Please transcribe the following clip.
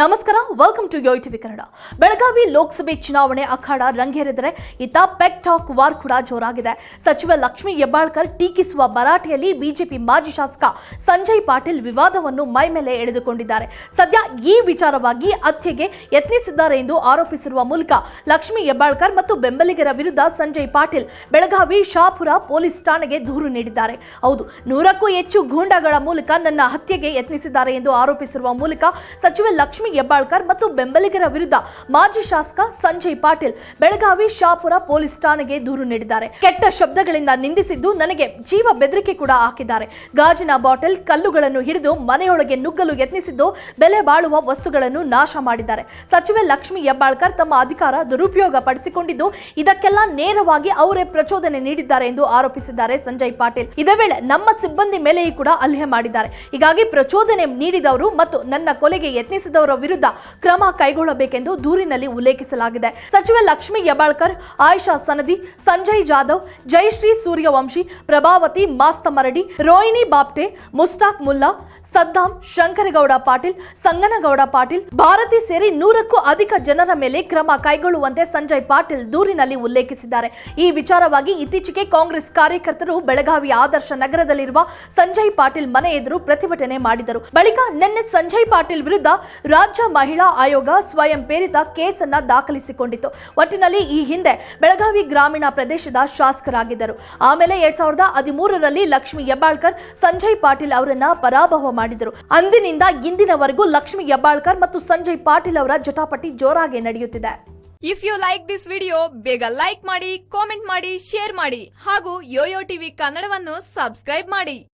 ನಮಸ್ಕಾರ welcome to YoYo TV Kannada Belagavi ಲೋಕಸಭೆ ಚುನಾವಣೆ ಅಖಾಡ ರಂಗೇರಿದರೆ ಇತ್ತ ಪೆಕ್ ಟಾಕ್ ವಾರ್ ಕೂಡ ಜೋರಾಗಿದೆ. ಸಚಿವ ಲಕ್ಷ್ಮೀ ಹೆಬ್ಬಾಳ್ಕರ್ ಟೀಕಿಸುವ ಭರಾಟೆಯಲ್ಲಿ ಬಿಜೆಪಿ ಮಾಜಿ ಶಾಸಕ ಸಂಜಯ್ ಪಾಟೀಲ್ ವಿವಾದವನ್ನು ಮೈ ಮೇಲೆ ಎಳೆದುಕೊಂಡಿದ್ದಾರೆ. ಸದ್ಯ ಈ ವಿಚಾರವಾಗಿ ಹತ್ಯೆಗೆ ಯತ್ನಿಸಿದ್ದಾರೆ ಎಂದು ಆರೋಪಿಸಿರುವ ಮೂಲಕ ಲಕ್ಷ್ಮೀ ಹೆಬ್ಬಾಳ್ಕರ್ ಮತ್ತು ಬೆಂಬಲಿಗರ ವಿರುದ್ಧ ಸಂಜಯ್ ಪಾಟೀಲ್ ಬೆಳಗಾವಿ ಶಾಪುರ ಪೊಲೀಸ್ ಠಾಣೆಗೆ ದೂರು ನೀಡಿದ್ದಾರೆ. ಹೌದು, ನೂರಕ್ಕೂ ಹೆಚ್ಚು ಗೂಂಡಾಗಳ ಮೂಲಕ ನನ್ನ ಹತ್ಯೆಗೆ ಯತ್ನಿಸಿದ್ದಾರೆ ಎಂದು ಆರೋಪಿಸಿರುವ ಮೂಲಕ ಸಚಿವ ಲಕ್ಷ್ಮೀ ಹೆಬ್ಬಾಳ್ಕರ್ ಮತ್ತು ಬೆಂಬಲಿಗರ ವಿರುದ್ಧ ಮಾಜಿ ಶಾಸಕ ಸಂಜಯ್ ಪಾಟೀಲ್ ಬೆಳಗಾವಿ ಶಾಪುರ ಪೊಲೀಸ್ ಠಾಣೆಗೆ ದೂರು ನೀಡಿದ್ದಾರೆ. ಕೆಟ್ಟ ಶಬ್ದಗಳಿಂದ ನಿಂದಿಸಿದ್ದು ನನಗೆ ಜೀವ ಬೆದರಿಕೆ ಕೂಡ ಹಾಕಿದ್ದಾರೆ. ಗಾಜಿನ ಬಾಟಲ್, ಕಲ್ಲುಗಳನ್ನು ಹಿಡಿದು ಮನೆಯೊಳಗೆ ನುಗ್ಗಲು ಯತ್ನಿಸಿದ್ದು ಬೆಲೆ ಬಾಳುವ ವಸ್ತುಗಳನ್ನು ನಾಶ ಮಾಡಿದ್ದಾರೆ. ಸಚಿವೆ ಲಕ್ಷ್ಮಿ ಹೆಬ್ಬಾಳ್ಕರ್ ತಮ್ಮ ಅಧಿಕಾರ ದುರುಪಯೋಗ ಪಡಿಸಿಕೊಂಡಿದ್ದು ಇದಕ್ಕೆಲ್ಲ ನೇರವಾಗಿ ಅವರೇ ಪ್ರಚೋದನೆ ನೀಡಿದ್ದಾರೆ ಎಂದು ಆರೋಪಿಸಿದ್ದಾರೆ ಸಂಜಯ್ ಪಾಟೀಲ್. ಇದೇ ವೇಳೆ ನಮ್ಮ ಸಿಬ್ಬಂದಿ ಮೇಲೆಯೂ ಕೂಡ ಹಲ್ಲೆ ಮಾಡಿದ್ದಾರೆ. ಹೀಗಾಗಿ ಪ್ರಚೋದನೆ ನೀಡಿದವರು ಮತ್ತು ನನ್ನ ಕೊಲೆಗೆ ಯತ್ನಿಸಿದವರ ವಿರುದ್ಧ ಕ್ರಮ ಕೈಗೊಳ್ಳಬೇಕೆಂದು ದೂರಿನಲ್ಲಿ ಉಲ್ಲೇಖಿಸಲಾಗಿದೆ. ಸಚಿವ ಲಕ್ಷ್ಮೀ ಯಬಾಳ್ಕರ್ ಆಯಿಷಾ ಸನದಿ, ಸಂಜಯ್ ಜಾಧವ್ ಜಯಶ್ರೀ ಸೂರ್ಯವಂಶಿ, ಪ್ರಭಾವತಿ ಮಾಸ್ತ ಮರಡಿ ರೋಹಿಣಿ ಬಾಪ್ಟೆ, ಮುಸ್ತಾಕ್ ಮುಲ್ಲಾ ಸದ್ದಾಂ, ಶಂಕರಗೌಡ ಪಾಟೀಲ್, ಸಂಗನಗೌಡ ಪಾಟೀಲ್, ಭಾರತಿ ಸೇರಿ ನೂರಕ್ಕೂ ಅಧಿಕ ಜನರ ಮೇಲೆ ಕ್ರಮ ಕೈಗೊಳ್ಳುವಂತೆ ಸಂಜಯ್ ಪಾಟೀಲ್ ದೂರಿನಲ್ಲಿ ಉಲ್ಲೇಖಿಸಿದ್ದಾರೆ. ಈ ವಿಚಾರವಾಗಿ ಇತ್ತೀಚೆಗೆ ಕಾಂಗ್ರೆಸ್ ಕಾರ್ಯಕರ್ತರು ಬೆಳಗಾವಿ ಆದರ್ಶ ನಗರದಲ್ಲಿರುವ ಸಂಜಯ್ ಪಾಟೀಲ್ ಮನೆ ಎದುರು ಪ್ರತಿಭಟನೆ ಮಾಡಿದರು. ಬಳಿಕ ನಿನ್ನೆ ಸಂಜಯ್ ಪಾಟೀಲ್ ವಿರುದ್ಧ ರಾಜ್ಯ ಮಹಿಳಾ ಆಯೋಗ ಸ್ವಯಂ ಪ್ರೇರಿತ ಕೇಸನ್ನ ದಾಖಲಿಸಿಕೊಂಡಿತು ಒಟ್ಟಿನಲ್ಲಿ ಈ ಹಿಂದೆ ಬೆಳಗಾವಿ ಗ್ರಾಮೀಣ ಪ್ರದೇಶದ ಶಾಸಕರಾಗಿದ್ದರು. ಆಮೇಲೆ ಎರಡ್ ಸಾವಿರದ ಹದಿಮೂರರಲ್ಲಿ ಲಕ್ಷ್ಮಿ ಹೆಬ್ಬಾಳ್ಕರ್, ಸಂಜಯ್ ಪಾಟೀಲ್ ಅವರನ್ನ ಪರಾಭವ ಮಾಡಿದರು. ಅಂದಿನಿಂದ ಇಂದಿನವರೆಗೂ ಲಕ್ಷ್ಮಿ ಹೆಬ್ಬಾಳ್ಕರ್ ಮತ್ತು ಸಂಜಯ್ ಪಾಟೀಲ್ ಅವರ ಜಟಾಪಟಿ ಜೋರಾಗಿ ನಡೆಯುತ್ತಿದೆ. If you like this video ಬೇಗ ಲೈಕ್ ಮಾಡಿ ಕಾಮೆಂಟ್ ಮಾಡಿ ಶೇರ್ ಮಾಡಿ ಹಾಗೂ ಯೋಯೋ ಟಿವಿ ಕನ್ನಡವನ್ನು ಸಬ್ಸ್ಕ್ರೈಬ್ ಮಾಡಿ.